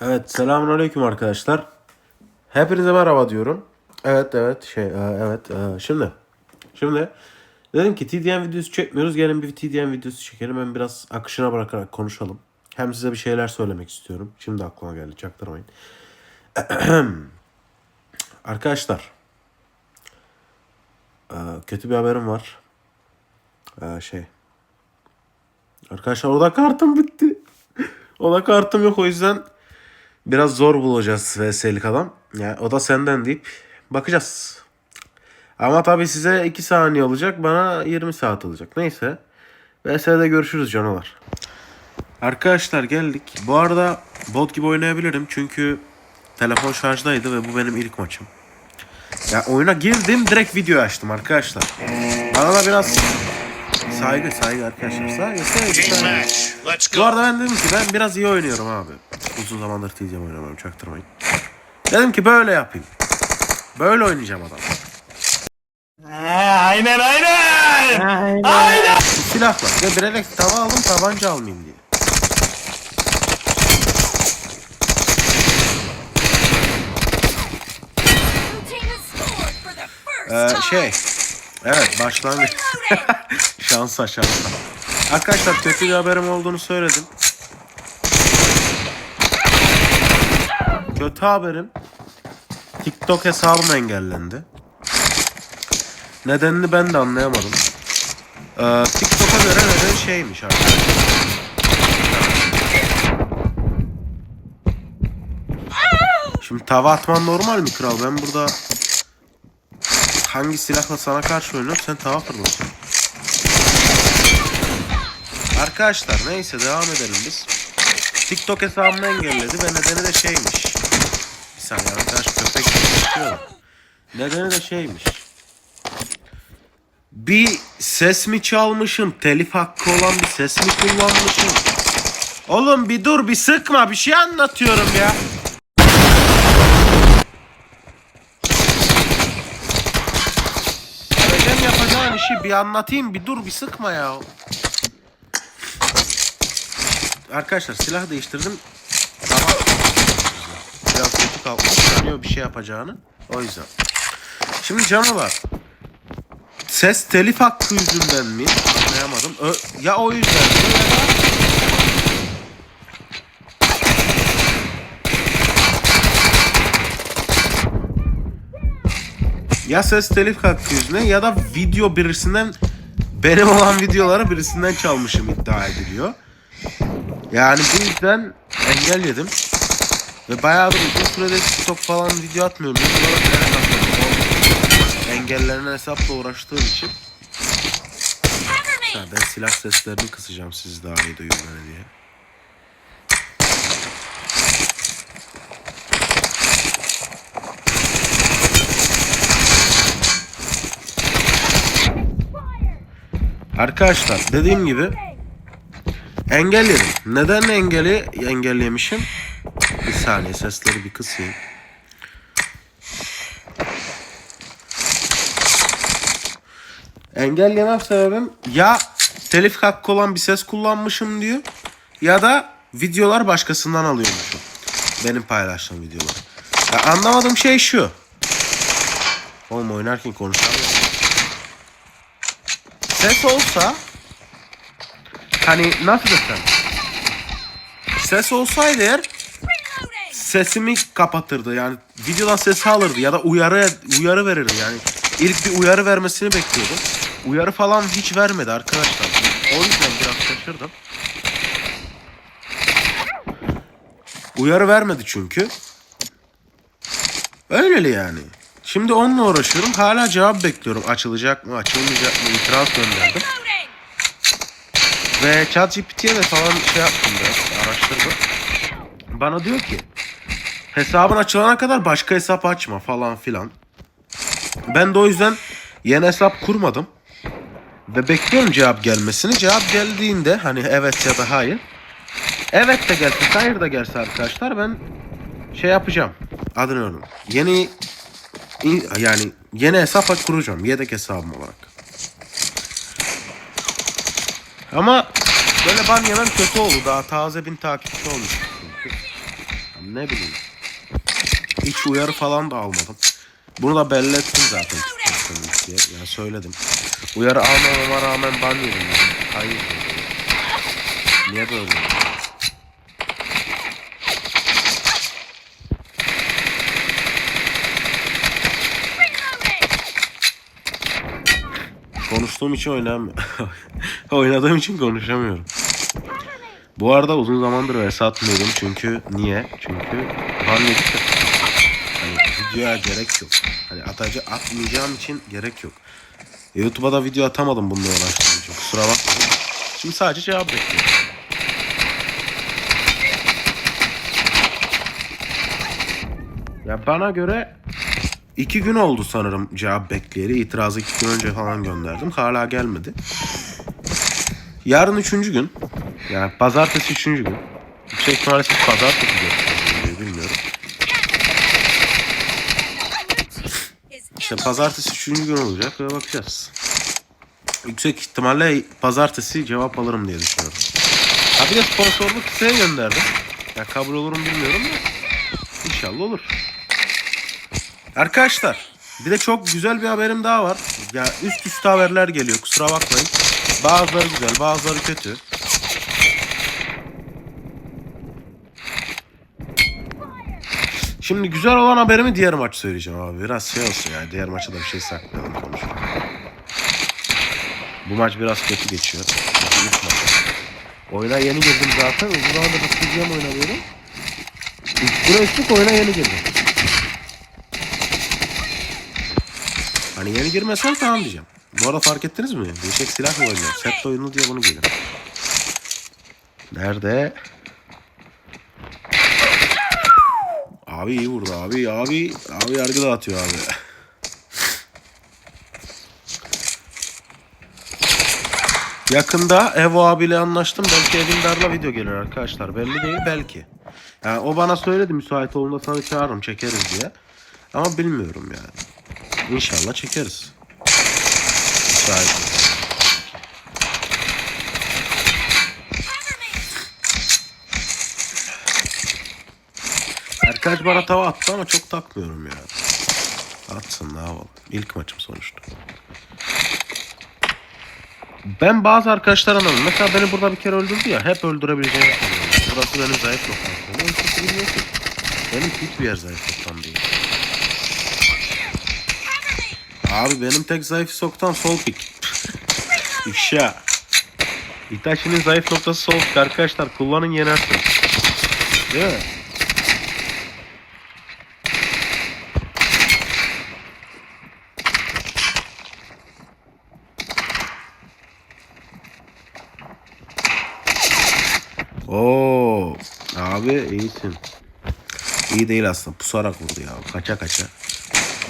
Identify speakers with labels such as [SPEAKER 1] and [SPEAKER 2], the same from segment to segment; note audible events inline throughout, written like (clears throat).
[SPEAKER 1] Evet selamünaleyküm arkadaşlar. Hepinize merhaba diyorum. Evet evet şey e, evet e, şimdi şimdi dedim ki TDM videosu çekmiyoruz. Gelin bir TDM videosu çekelim. Hem biraz akışına bırakarak konuşalım. Hem size bir şeyler söylemek istiyorum. Şimdi aklıma geldi çaktırmayın. (clears throat) Arkadaşlar e, kötü bir haberim var. Şey Arkadaşlar oda kartım bitti. (laughs) Oda kartım yok o yüzden biraz zor bulacağız VS'lik adam. Yani o da senden deyip bakacağız. Ama tabii size 2 saniye olacak bana 20 saat olacak. Neyse. VS'de görüşürüz canavar. Arkadaşlar geldik. Bu arada bot gibi oynayabilirim çünkü telefon şarjdaydı ve bu benim ilk maçım. Ya oyuna girdim direkt video açtım arkadaşlar. Bana da biraz saygı saygı arkadaşlar. Saygı saygı. Saygı.
[SPEAKER 2] match. Let's
[SPEAKER 1] Bu
[SPEAKER 2] go.
[SPEAKER 1] arada ben dedim ki ben biraz iyi oynuyorum abi. Uzun zamandır TCM oynamıyorum çaktırmayın. Dedim ki böyle yapayım. Böyle oynayacağım adam.
[SPEAKER 2] Aynen aynen. Aynen.
[SPEAKER 1] Silah var. Ve bilerek tava aldım tabanca almayayım diye. Ee, şey. Evet başlangıç. (laughs) şansa şansa. Arkadaşlar kötü bir haberim olduğunu söyledim. Kötü haberim TikTok hesabım engellendi. Nedenini ben de anlayamadım. Ee, TikTok'a göre neden şeymiş arkadaşlar. Şimdi tava atman normal mi kral? Ben burada hangi silahla sana karşı oynuyorum sen tava fırlatıyorsun. Arkadaşlar neyse devam edelim biz. TikTok hesabımı engelledi ve nedeni de şeymiş. Bir saniye arkadaş köpek da. Nedeni de şeymiş. Bir ses mi çalmışım? Telif hakkı olan bir ses mi kullanmışım? Oğlum bir dur bir sıkma bir şey anlatıyorum ya. Bir anlatayım bir dur bir sıkma ya. Arkadaşlar silah değiştirdim. Ama biraz kötü kalmış. Sanıyor bir şey yapacağını. O yüzden. Şimdi canı var. Ses telif hakkı yüzünden mi? Anlayamadım. Ö- ya o yüzden ya ses telif hakkı yüzünden ya da video birisinden benim olan videoları birisinden çalmışım iddia ediliyor. Yani bu yüzden engel yedim. Ve bayağı bir uzun süredir TikTok falan video atmıyorum. Engellenen hesapla uğraştığım için. Ben silah seslerini kısacağım siz daha iyi duyun diye. Arkadaşlar dediğim gibi engelledim. Neden engeli engellemişim? Bir saniye sesleri bir kısayım. Engelleme sebebim ya telif hakkı olan bir ses kullanmışım diyor ya da videolar başkasından alıyormuşum. Benim paylaştığım videolar. Ya anlamadığım şey şu. Oğlum oynarken konuşamıyorum. Ses olsa hani nasıl desem ses olsaydı eğer sesimi kapatırdı yani videodan sesi alırdı ya da uyarı uyarı verirdi yani ilk bir uyarı vermesini bekliyordum. Uyarı falan hiç vermedi arkadaşlar. O yüzden biraz şaşırdım. Uyarı vermedi çünkü. Öyleli yani. Şimdi onunla uğraşıyorum. Hala cevap bekliyorum. Açılacak mı, açılmayacak mı? İtiraz gönderdim. Ve ChatGPT'ye de falan şey yaptım biraz araştırdım. Bana diyor ki hesabın açılana kadar başka hesap açma falan filan. Ben de o yüzden yeni hesap kurmadım. Ve bekliyorum cevap gelmesini. Cevap geldiğinde hani evet ya da hayır. Evet de gelse hayır da gelse arkadaşlar ben şey yapacağım. Adını öğrendim. Yeni yani yeni hesap kuracağım. Yedek hesabım olarak. Ama böyle ban yemem kötü oldu. Daha taze bin takipçi olmuş. Ne bileyim. Hiç uyarı falan da almadım. Bunu da belli ettim zaten. Diye. Yani söyledim. Uyarı almamama rağmen ban yedim. Hayır. Niye böyle? Konuştuğum için oynamıyorum. (laughs) Oynadığım için konuşamıyorum. Bu arada uzun zamandır vs atmıyordum çünkü niye? Çünkü yedik. Hani videoya gerek yok. Hani atacı atmayacağım için gerek yok. YouTube'a da video atamadım bununla uğraştığım için. Kusura bakmayın. Şimdi sadece cevap bekliyorum. Ya bana göre iki gün oldu sanırım cevap bekleyeli. İtirazı iki gün önce falan gönderdim. Hala gelmedi. Yarın üçüncü gün. Yani pazartesi üçüncü gün. Yüksek ihtimalle pazartesi görürsünüz bilmiyorum. İşte pazartesi üçüncü gün olacak ve bakacağız. Yüksek ihtimalle pazartesi cevap alırım diye düşünüyorum. Ha bir de sponsorluk size gönderdim. Ya kabul olur mu bilmiyorum da. İnşallah olur. Arkadaşlar bir de çok güzel bir haberim daha var. Ya üst üste haberler geliyor kusura bakmayın. Bazıları güzel bazıları kötü. Şimdi güzel olan haberimi diğer maç söyleyeceğim abi. Biraz şey olsun yani diğer maça da bir şey saklayalım konuşalım. Bu maç biraz kötü geçiyor. Oyuna yeni girdim zaten. Uzun zamandır isteyeceğim oynamıyorum. Buna üstlük oyuna yeni girdim. Hani yeni girmesem tamam diyeceğim. Bu arada fark ettiniz mi? Değişik silah mı oynuyor? Set oyunu diye bunu giydim. Nerede? Abi iyi vurdu abi. Abi abi yargı dağıtıyor abi. Yakında Evo abiyle anlaştım. Belki Evindar'la video gelir arkadaşlar. Belli değil belki. Yani o bana söyledi müsait olduğunda sana çağırırım çekeriz diye. Ama bilmiyorum yani. İnşallah çekeriz. Müsait. Erkaç bana tava attı ama çok takmıyorum ya. Atsın ne yapalım. İlk maçım sonuçta. Ben bazı arkadaşlar anladım. Mesela beni burada bir kere öldürdü ya. Hep öldürebileceğini sanıyorum. Burası benim zayıf noktam. Onu hiç bilmiyor ki. Benim hiçbir yer zayıf noktam değil. Abi benim tek zayıf noktam sol pik. İfşa. Itachi'nin zayıf noktası sol pik arkadaşlar. Kullanın yenersiniz. Değil mi? Oo, abi iyisin. İyi değil aslında. Pusarak vurdu ya. Kaça kaça.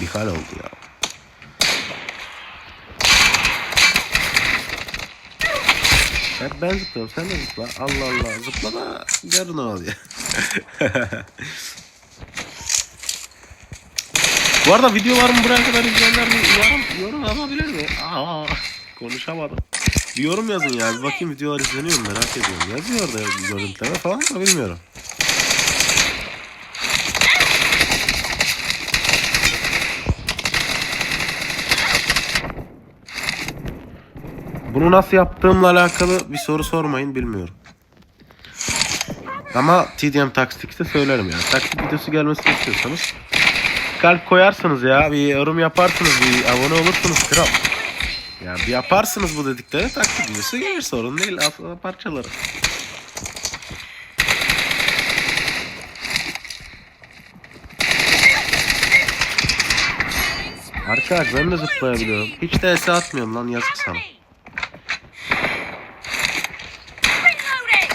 [SPEAKER 1] Bir hal oldu ya. Hep ben zıplıyorum. Sen de zıpla. Allah Allah. Zıpla da gör ne oluyor. Bu arada videolarımı buraya kadar izleyenler bir yorum, yorum alabilir mi? Aa, konuşamadım. Bir yorum yazın ya. Bir bakayım videolar izleniyor mu merak ediyorum. Yazıyor da görüntüleme falan da bilmiyorum. Bunu nasıl yaptığımla alakalı bir soru sormayın bilmiyorum. Ama TDM Tactics'te söylerim yani. Taktik videosu gelmesini istiyorsanız kalp koyarsınız ya. Bir yorum yaparsınız. Bir abone olursunuz kral. Ya bir yaparsınız bu dedikleri taktik videosu gelir sorun değil. Aslında parçaları. Arkadaş ben de zıplayabiliyorum. Hiç de atmıyorum lan yazık sana.
[SPEAKER 3] Reloading!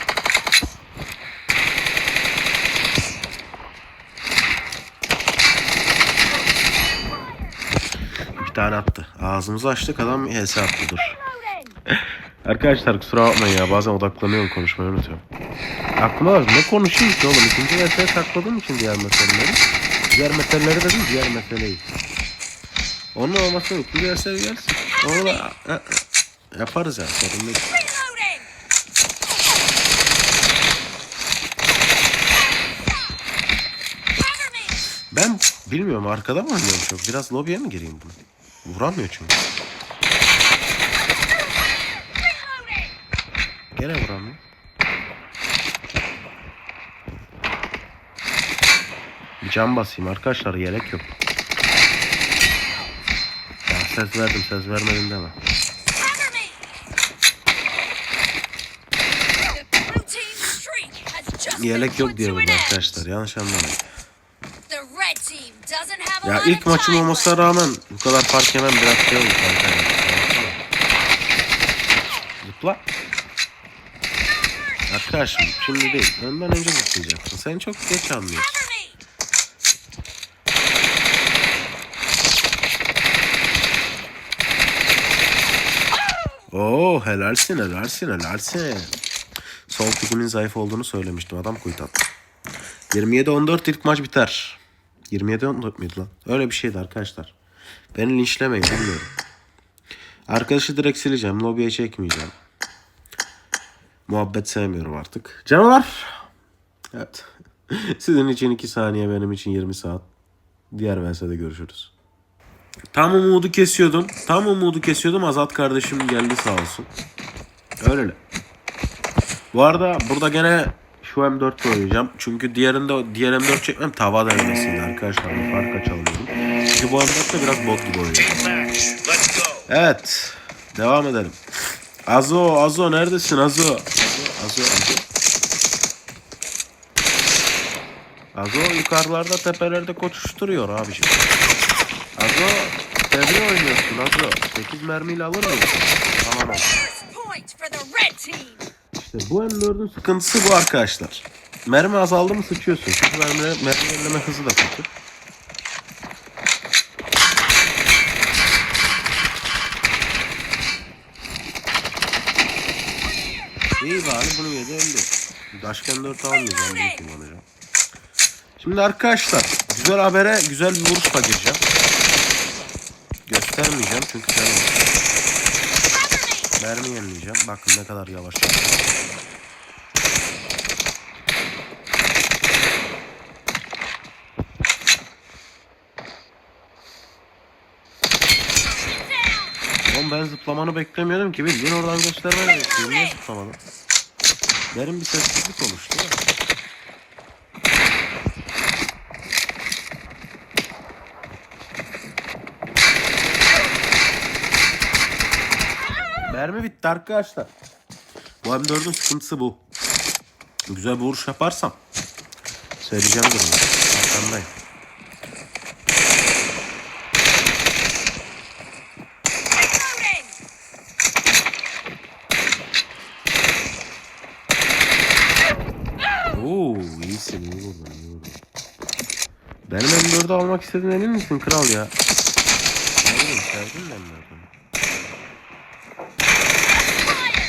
[SPEAKER 1] Bir tane attı. Ağzımızı açtık adam HS attı dur.
[SPEAKER 3] Reloading!
[SPEAKER 1] Arkadaşlar kusura bakmayın ya bazen odaklanıyorum konuşmayı unutuyorum. Aklıma var ne konuşayım ki oğlum ikinci meseleye sakladığım için diğer meseleleri. Diğer meseleleri de değil diğer meseleyi. Onun olması yok. Bir mesele gelsin. Onu da e, e, yaparız ya sorun değil. Ben bilmiyorum arkada mı oynuyorum çok? Biraz lobiye mi gireyim bunu? Vuramıyor çünkü. Gene vuramıyor. Bir cam basayım arkadaşlar yelek yok. Ya ses verdim ses vermedim deme. Yelek yok
[SPEAKER 3] end.
[SPEAKER 1] arkadaşlar yanlış anlamayın.
[SPEAKER 3] The red team doesn't have a
[SPEAKER 1] Ya ilk maçım olmasına rağmen bu kadar fark yemem biraz şey oldu kanka. Zıpla. Arkadaşım şimdi değil. Önden önce zıplayacaksın. Sen çok geç anlıyorsun. Oo helalsin helalsin helalsin. Sol tikimin zayıf olduğunu söylemiştim. Adam kuyut attı. 27-14 ilk maç biter. 27-14 müydü lan? Öyle bir şeydi arkadaşlar. Beni linçlemeyin bilmiyorum. Arkadaşı direkt sileceğim. Lobiye çekmeyeceğim. Muhabbet sevmiyorum artık. Canavar. Evet. (laughs) Sizin için 2 saniye benim için 20 saat. Diğer VS'de görüşürüz. Tam umudu kesiyordum. Tam umudu kesiyordum. Azat kardeşim geldi sağ olsun. Öyle. Bu arada burada gene şu M4 oynayacağım. Çünkü diğerinde diğer M4 çekmem tava denemesiydi arkadaşlar. Bir fark açalım. Çünkü bu M4 de biraz bot gibi oynuyor. Evet. Devam edelim. Azo, Azo neredesin Azo? Azo, Azo, Azo. Azo yukarılarda tepelerde koşuşturuyor abiciğim. Azo, devre oynuyorsun Azo. 8 mermiyle alır mısın? Tamam.
[SPEAKER 3] First.
[SPEAKER 1] İşte bu M4'ün sıkıntısı bu arkadaşlar. Mermi azaldı mı sıçıyorsun. Çünkü mermi, mermi yenileme hızı da kötü. İyi bari bunu yedi öldü. Daşken 4 almayacağım bunu kullanacağım. Şimdi arkadaşlar güzel habere güzel bir vuruşla gireceğim. Göstermeyeceğim çünkü ben! Mermi yenileyeceğim. Bakın ne kadar yavaş. Oğlum ben zıplamanı beklemiyordum ki. Bildiğin oradan göstermeni bekliyorum. Niye zıplamadın? Derin bir sessizlik oluştu. Mermi bitti arkadaşlar. Bu M4'ün sıkıntısı bu. Güzel bir vuruş yaparsam söyleyeceğim durumu. Arkandayım. Oo iyi vurdun iyi vurdun. Benim M4'ü almak istediğin emin misin kral ya? Ne bileyim sevdin mi M4'ü?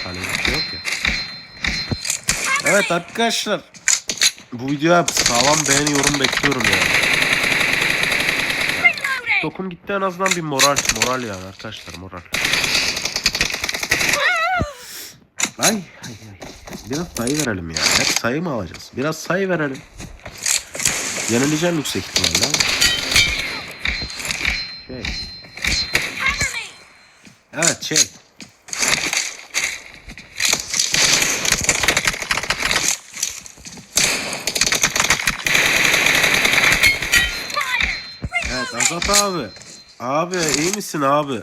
[SPEAKER 1] Hani bir şey yok ya. Evet arkadaşlar. Bu videoya sağlam beğeni yorum bekliyorum ya.
[SPEAKER 3] Reloading!
[SPEAKER 1] Dokum gitti en azından bir moral. Moral yani arkadaşlar moral. Ay ay ay. Biraz sayı verelim ya. Hep sayı mı alacağız? Biraz sayı verelim. Yenileceğim yüksek ihtimalle. Şey. Evet şey. Evet Azat abi. Abi iyi misin abi?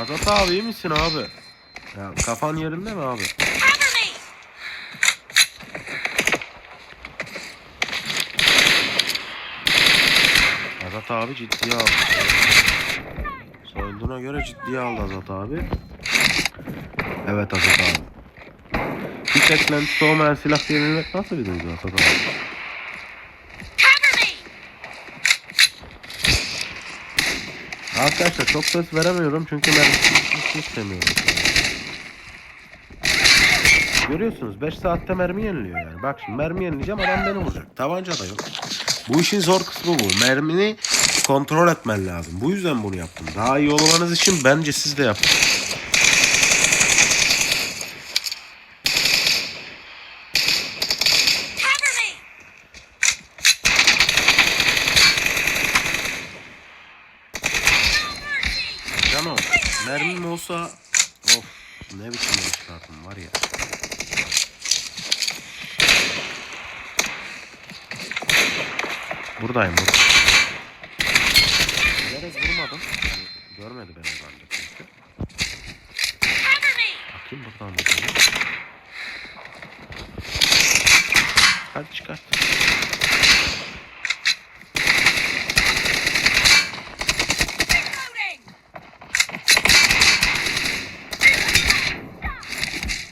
[SPEAKER 1] Azat abi iyi misin abi? Ya kafan yerinde mi abi? Azat abi ciddiye aldı. Soyulduğuna göre ciddiye aldı Azat abi. Evet Azat abi. Eklentisi olmayan silah yenilmek nasıl bir duygu
[SPEAKER 3] me!
[SPEAKER 1] Arkadaşlar çok ses veremiyorum çünkü hiç istemiyorum. Görüyorsunuz 5 saatte mermi yeniliyor yani. Bak şimdi mermi yenileyeceğim adam beni vuracak. Tabanca da yok. Bu işin zor kısmı bu. Mermini kontrol etmen lazım. Bu yüzden bunu yaptım. Daha iyi olmanız için bence siz de yapın. Olsa of ne biçim yol çıkarttım var ya. Buradayım burada. Bilerek vurmadım. Yani görmedi beni bence çünkü.
[SPEAKER 3] Cover me!
[SPEAKER 1] Bakayım buradan da böyle. Hadi çıkart.
[SPEAKER 3] Reloading!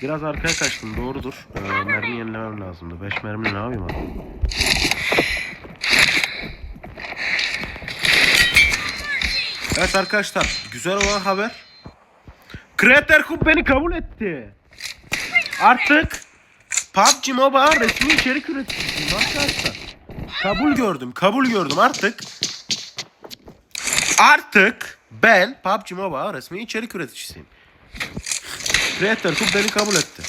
[SPEAKER 1] Biraz arkaya kaçtım doğrudur. Ee, mermi yenilemem lazımdı. 5 mermi ne yapayım adam? Evet arkadaşlar güzel olan haber. Creator Hub beni kabul etti. Artık PUBG Mobile resmi içerik üreticisiyim arkadaşlar. Kabul gördüm, kabul gördüm artık. Artık ben PUBG Mobile resmi içerik üreticisiyim. Creator Hub beni kabul etti.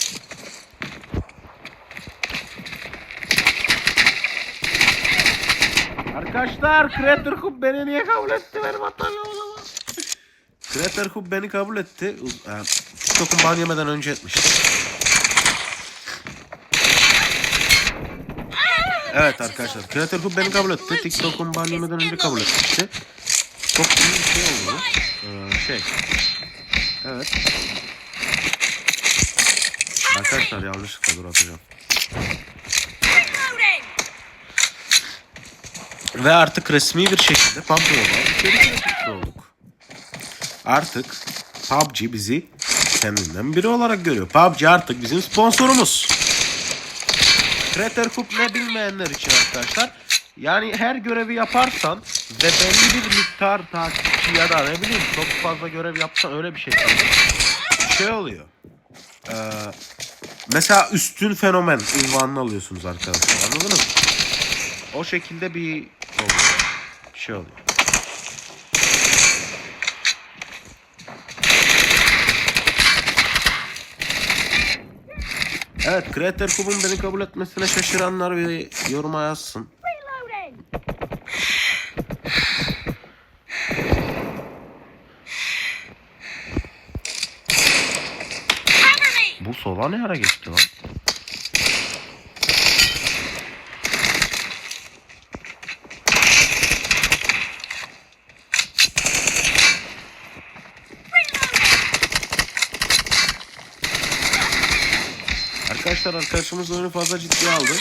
[SPEAKER 1] Arkadaşlar Creator Hub beni niye kabul etti benim hatam zaman. Creator Hub beni kabul etti. E, TikTok'un ban yemeden önce etmişti. Evet arkadaşlar Creator Hub beni kabul etti. TikTok'un ban yemeden önce kabul etmişti. Çok iyi bir şey oldu. Ee, şey. Evet. Arkadaşlar yanlışlıkla dur atacağım. Ve artık resmi bir şekilde PUBG Mobile içerik üreticisi olduk. Artık PUBG bizi kendinden biri olarak görüyor. PUBG artık bizim sponsorumuz. Creator Hub ne bilmeyenler için arkadaşlar. Yani her görevi yaparsan ve belli bir miktar takipçi ya da ne bileyim çok fazla görev yapsan öyle bir şey sanırım. Şey oluyor. Ee, mesela üstün fenomen unvanını alıyorsunuz arkadaşlar anladınız mı? O şekilde bir oluyor. Bir şey oluyor. Evet, Creator Cube'un beni kabul etmesine şaşıranlar bir yoruma yazsın. Sola ne ara geçti lan? Arkadaşlar arkadaşımız oyunu fazla ciddiye aldı.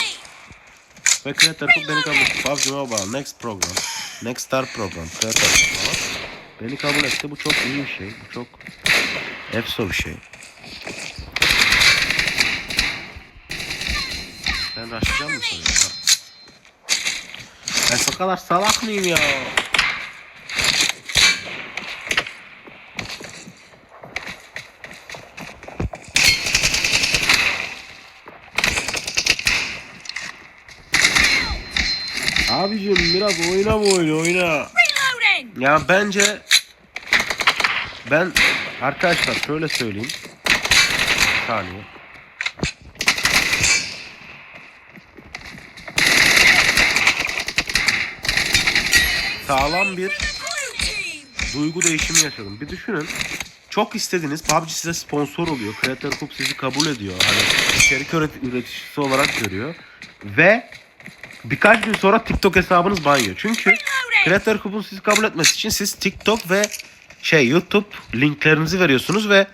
[SPEAKER 1] Ve Creator Hub beni kabul etti. PUBG Mobile Next program. Next Star program. Creator falan. Beni kabul etti. Bu çok iyi bir şey. Bu çok efso bir şey. Ben raşlayacağım mı sanıyorsun? Ben o kadar salak mıyım ya? Abicim biraz oyna bu oyunu oyna. Ya bence ben arkadaşlar şöyle söyleyeyim. Bir saniye. Sağlam bir duygu değişimi yaşadım. Bir düşünün. Çok istediniz. PUBG size sponsor oluyor. Creator Hub sizi kabul ediyor. Hani içerik üret- üreticisi olarak görüyor. Ve birkaç gün sonra TikTok hesabınız banyo. Çünkü Creator Hub'un sizi kabul etmesi için siz TikTok ve şey YouTube linklerinizi veriyorsunuz ve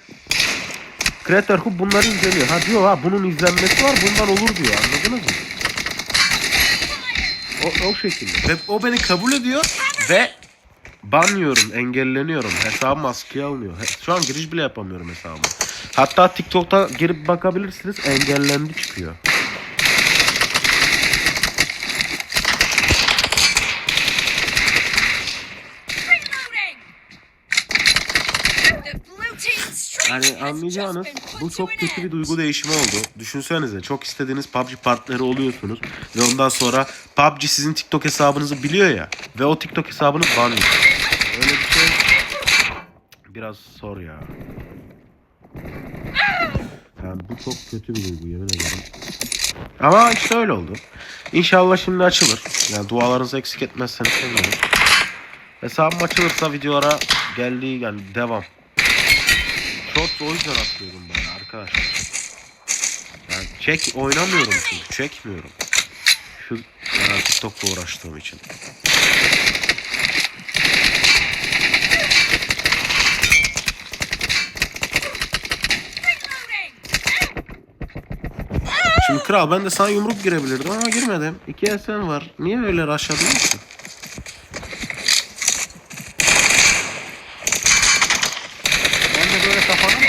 [SPEAKER 1] Creator Hub bunları inceliyor. Ha diyor ha bunun izlenmesi var bundan olur diyor. Anladınız mı? O, o şekilde. Ve o beni kabul ediyor ve banlıyorum, engelleniyorum. Hesabım askıya alınıyor. Şu an giriş bile yapamıyorum hesabıma. Hatta TikTok'ta girip bakabilirsiniz. Engellendi çıkıyor. Yani anlayacağınız bu çok kötü bir duygu değişimi oldu. Düşünsenize çok istediğiniz PUBG partneri oluyorsunuz ve ondan sonra PUBG sizin TikTok hesabınızı biliyor ya ve o TikTok hesabınız banlıyor. Öyle bir şey biraz zor ya. Yani bu çok kötü bir duygu yemin ederim. Ama işte öyle oldu. İnşallah şimdi açılır. Yani dualarınızı eksik etmezseniz sevinirim. Hesabım açılırsa videolara geldiği yani devam. Short o yüzden atlıyorum ben arkadaşlar. Yani çek oynamıyorum çünkü çekmiyorum. Şu e, TikTok'la uğraştığım için. Şimdi kral ben de sana yumruk girebilirdim ama girmedim. İki SN var. Niye öyle rushladın ki? Ben de böyle kafana mı?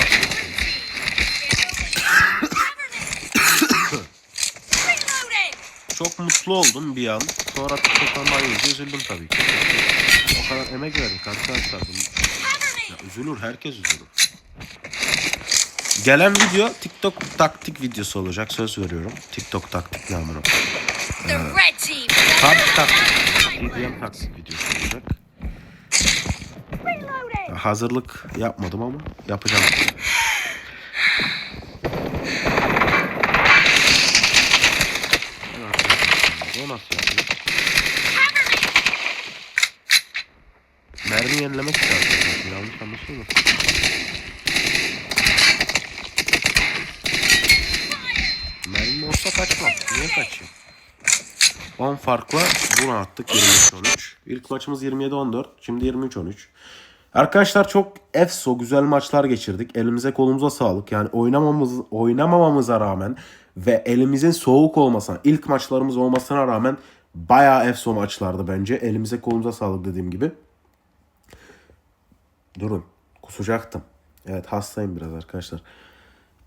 [SPEAKER 3] Reloading!
[SPEAKER 1] Çok mutlu oldum bir an. Sonra TikTok'tan bayılınca üzüldüm tabii ki. O kadar emek verdik arkadaşlar. Ya üzülür, herkes üzülür. Gelen video TikTok taktik videosu olacak. Söz veriyorum. TikTok taktik namına.
[SPEAKER 3] Team!
[SPEAKER 1] Taktik taktik. DDM taktik videosu olacak. Hazırlık yapmadım ama yapacağım. O nasıl yapıyor? Mermi yenilemek lazım. Yanlış anlaşılmasın. Mermi olsa kaçmam. Niye kaçayım? 10 farkla bunu attık 23-13. İlk maçımız 27-14. Şimdi 23-13. Arkadaşlar çok efso güzel maçlar geçirdik. Elimize kolumuza sağlık. Yani oynamamız oynamamamıza rağmen ve elimizin soğuk olmasına, ilk maçlarımız olmasına rağmen bayağı efso maçlardı bence. Elimize kolumuza sağlık dediğim gibi. Durun. Kusacaktım. Evet hastayım biraz arkadaşlar.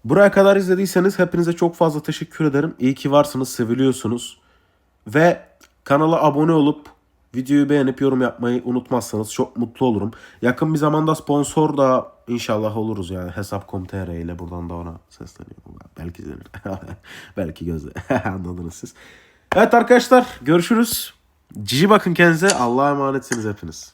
[SPEAKER 1] Buraya kadar izlediyseniz hepinize çok fazla teşekkür ederim. İyi ki varsınız, seviliyorsunuz. Ve kanala abone olup videoyu beğenip yorum yapmayı unutmazsanız çok mutlu olurum. Yakın bir zamanda sponsor da inşallah oluruz yani hesap.com.tr ile buradan da ona sesleniyorum. (laughs) Belki denir. (laughs) Belki gözle. (laughs) Anladınız siz. Evet arkadaşlar görüşürüz. Cici bakın kendinize. Allah'a emanetsiniz hepiniz.